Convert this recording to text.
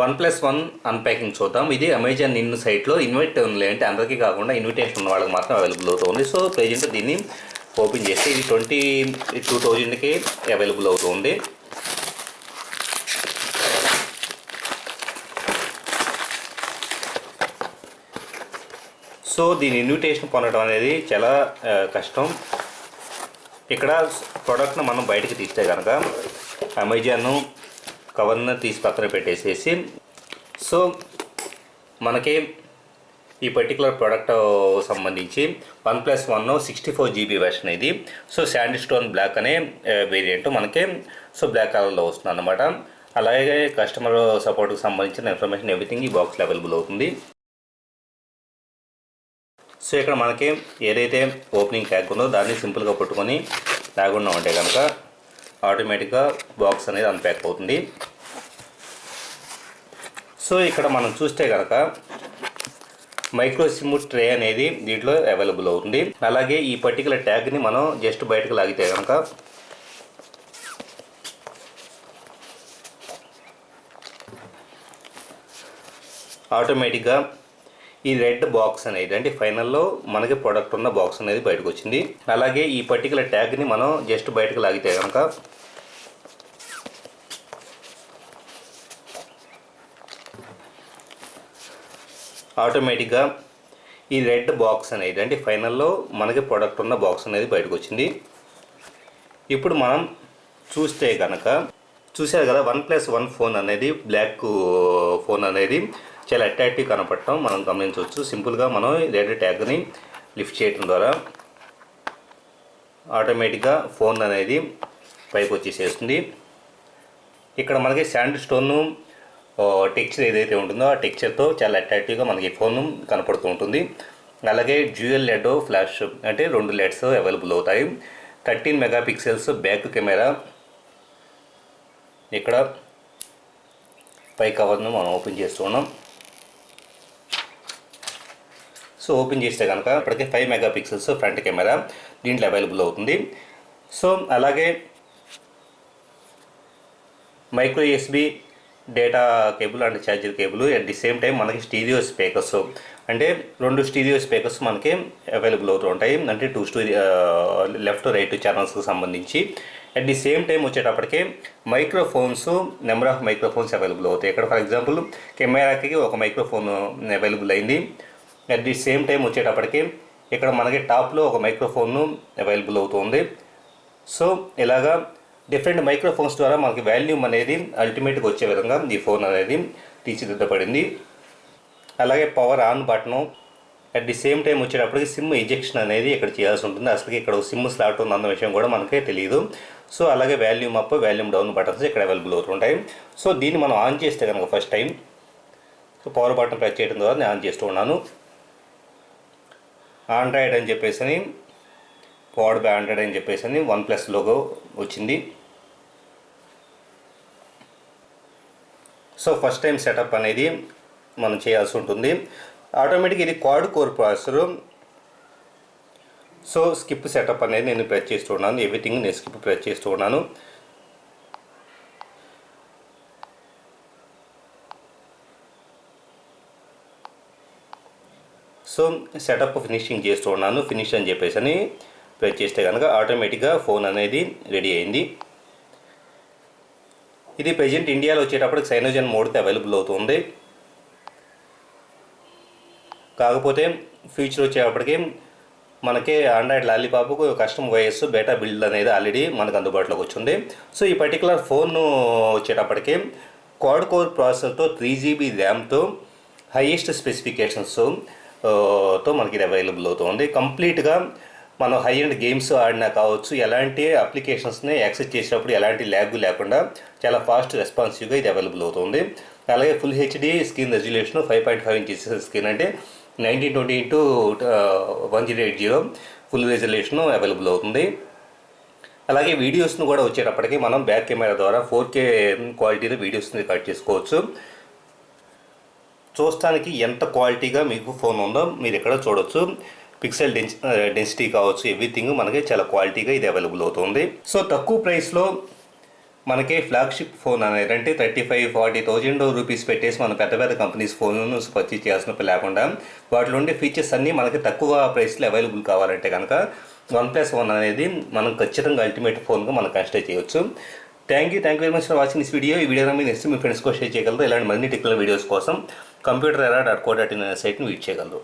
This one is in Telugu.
వన్ ప్లస్ వన్ అన్ప్యాకింగ్ చూద్దాం. ఇది అమెజాన్ ఇన్ సైట్లో ఇన్వైట్ ఉంది అంటే అందరికీ కాకుండా ఇన్విటేషన్ ఉన్న వాళ్ళకి మాత్రం అవైలబుల్ అవుతుంది. సో ప్రజెంట్ దీన్ని ఓపెన్ చేస్తే ఇది ట్వంటీ టూ థౌజండ్కి అవైలబుల్ అవుతుంది. సో దీని ఇన్విటేషన్ పొందడం అనేది చాలా కష్టం. ఇక్కడ ప్రోడక్ట్ను మనం బయటకు తీస్తే కనుక అమెజాన్ కవర్న తీసి పక్కన పెట్టేసేసి సో మనకి ఈ పర్టికులర్ ప్రోడక్ట్ సంబంధించి OnePlus one sixty four GB version ఇది. సో శాండ్ స్టోన్ బ్లాక్ అనే వేరియంట్ మనకి సో బ్లాక్ కలర్లో వస్తుంది అనమాట అలాగే కస్టమర్ సపోర్ట్కి సంబంధించిన ఇన్ఫర్మేషన్ ఎవ్రీథింగ్ ఈ బాక్స్లో అవైలబుల్ అవుతుంది. సో ఇక్కడ మనకి ఏదైతే ఓపెనింగ్ ట్యాగ్ ఉందో దాన్ని సింపుల్గా పట్టుకొని లేకుండా ఉంటే కనుక ఆటోమేటిక్గా బాక్స్ అనేది అన్ప్యాక్ అవుతుంది. సో ఇక్కడ మనం చూస్తే కనుక మైక్రో సిమ్ ట్రే అనేది దీంట్లో అవైలబుల్ అవుతుంది. అలాగే ఈ పర్టికులర్ ట్యాగ్ని మనం జస్ట్ బయటకు లాగితే కనుక ఆటోమేటిక్గా ఈ రెడ్ బాక్స్ అనేది అంటే ఫైనల్లో మనకి ప్రోడక్ట్ ఉన్న బాక్స్ అనేది బయటకు వచ్చింది. అలాగే ఈ పర్టికులర్ ట్యాగ్ని మనం జస్ట్ బయటకు లాగితే కనుక ఆటోమేటిక్గా ఈ రెడ్ బాక్స్ అనేది అంటే ఫైనల్లో మనకి ప్రోడక్ట్ ఉన్న బాక్స్ అనేది బయటకు వచ్చింది ఇప్పుడు మనం చూస్తే కనుక చూశారు కదా వన్ ప్లస్ వన్ ఫోన్ అనేది బ్లాక్ ఫోన్ అనేది చాలా అట్రాక్టివ్ కనపడటం మనం గమనించవచ్చు. సింపుల్గా మనం రెడ్ ట్యాగ్ని లిఫ్ట్ చేయడం ద్వారా ఆటోమేటిక్గా ఫోన్ అనేది పైకి వచ్చేసేస్తుంది. ఇక్కడ మనకి శాండ్ స్టోన్ టెక్చర్ ఏదైతే ఉంటుందో ఆ టెక్చర్తో చాలా అట్రాక్టివ్గా మనకి ఫోన్ కనపడుతూ ఉంటుంది. అలాగే డ్యూయల్ లెడ్ ఫ్లాష్ అంటే రెండు లెడ్స్ అవైలబుల్ అవుతాయి. Thirteen megapixels back camera ఇక్కడ పై కవర్ను మనం ఓపెన్ చేస్తున్నాం సో ఓపెన్ చేస్తే కనుక ఇప్పటికే five mega pixels front camera దీంట్లో అవైలబుల్ అవుతుంది. సో అలాగే micro USB data cable and charger cable at the same time మనకి స్టీరియో స్పీకర్స్. అంటే రెండు స్టీరియో స్పీకర్స్ మనకి అవైలబుల్ అవుతూ ఉంటాయి. అంటే టూ స్టూ లెఫ్ట్ రైట్ ఛానల్స్కి సంబంధించి. అట్ ది సేమ్ టైం వచ్చేటప్పటికి microphones number of microphones available అవుతాయి. ఇక్కడ ఫర్ ఎగ్జాంపుల్ కెమెరాకి ఒక మైక్రోఫోన్ అవైలబుల్ అయింది. అట్ ది సేమ్ టైం వచ్చేటప్పటికి ఇక్కడ మనకి టాప్లో ఒక మైక్రోఫోన్ అవైలబుల్ అవుతుంది సో ఇలాగా డిఫరెంట్ మైక్రోఫోన్స్ ద్వారా మనకి వాల్యూమ్ అనేది అల్టిమేట్గా వచ్చే విధంగా ఈ ఫోన్ అనేది తీర్చిదిద్దబడింది. అలాగే power on button at the same time వచ్చేటప్పటికి సిమ్ ఇంజెక్షన్ అనేది ఇక్కడ చేయాల్సి ఉంటుంది. అసలు ఇక్కడ సిమ్ స్లాట్ ఉంది అన్న విషయం కూడా మనకే తెలియదు సో అలాగే volume up volume down buttons ఇక్కడ అవైలబుల్ అవుతుంటాయి. సో దీన్ని మనం ఆన్ చేస్తే కనుక first time so power button press చేయడం ద్వారా నేను ఆన్ చేస్తూ ఉన్నాను. ఆండ్రాయిడ్ అని చెప్పేసి క్వాడ్ బ్యాండెడ్ అని చెప్పేసి అని వన్ ప్లస్ లోగో వచ్చింది. సో ఫస్ట్ టైం సెటప్ అనేది మనం చేయాల్సి ఉంటుంది. ఆటోమేటిక్ ఇది quad core processor so skip setup అనేది నేను ప్రెస్ చేస్తూ ఉన్నాను. ఎవ్రీథింగ్ నేను స్కిప్ ప్రెస్ చేస్తూ ఉన్నాను. సో సెటప్ ఫినిషింగ్ చేస్తూ ఉన్నాను. ఫినిష్ అని చెప్పేసి అని ప్రెస్ చేస్తే కనుక ఆటోమేటిక్గా ఫోన్ అనేది రెడీ అయింది. ఇది ప్రజెంట్ ఇండియాలో వచ్చేటప్పటికి సైనోజన్ మోడ్తో అవైలబుల్ అవుతుంది. కాకపోతే ఫ్యూచర్ వచ్చేటప్పటికి మనకి ఆండ్రాయిడ్ లాలీపాప్కు కస్టమ్ వైఎస్ బేటా బిల్డ్ అనేది ఆల్రెడీ మనకు అందుబాటులోకి వచ్చింది. సో ఈ పర్టికులర్ ఫోన్ వచ్చేటప్పటికి క్వాడ్ కోర్ ప్రాసెసర్తో త్రీ జీబీ ర్యామ్తో హైయెస్ట్ స్పెసిఫికేషన్స్తో మనకి ఇది అవైలబుల్ అవుతుంది. కంప్లీట్గా మనం హై అండ్ గేమ్స్ ఆడినా కావచ్చు ఎలాంటి అప్లికేషన్స్ని యాక్సెస్ చేసినప్పుడు ఎలాంటి ల్యాగ్ లేకుండా చాలా ఫాస్ట్ రెస్పాన్సివ్గా ఇది అవైలబుల్ అవుతుంది. అలాగే full HD screen resolution five point five inches screen అంటే nineteen twenty into one zero eight zero full resolution available అవుతుంది. అలాగే వీడియోస్ను కూడా వచ్చేటప్పటికి మనం బ్యాక్ కెమెరా ద్వారా ఫోర్ కే క్వాలిటీలో వీడియోస్ని రికార్డ్ చేసుకోవచ్చు. చూస్తానికి ఎంత క్వాలిటీగా మీకు ఫోన్ ఉందో మీరు ఇక్కడ చూడొచ్చు. పిక్సెల్ డెన్స్ డెన్సిటీ కావచ్చు ఎవ్రీథింగ్ మనకి చాలా క్వాలిటీగా ఇది అవైలబుల్ అవుతుంది. సో తక్కువ ప్రైస్లో మనకి ఫ్లాగ్షిప్ ఫోన్ అనేది అంటే thirty five forty thousand rupees పెట్టేసి మనం పెద్ద పెద్ద కంపెనీస్ ఫోన్ పర్చేజ్ చేయాల్సిన లేకుండా వాటిలో ఉండే ఫీచర్స్ అన్నీ మనకి తక్కువ ప్రైస్లో అవైలబుల్ కావాలంటే కనుక వన్ ప్లస్ వన్ అనేది మనం ఖచ్చితంగా అల్టిమేట్ ఫోన్గా మనం కన్సిడర్ చేయొచ్చు. Thank you thank you very much for watching this video ఈ వీడియో మీకు నెక్స్ట్ మీ ఫ్రెండ్స్కో షేర్ చేయగలరు. ఇలాంటి మరిన్ని టెక్నికల్ వీడియోస్ కోసం computer era dot co dot in సైట్ని వీట్ చేయగలరు.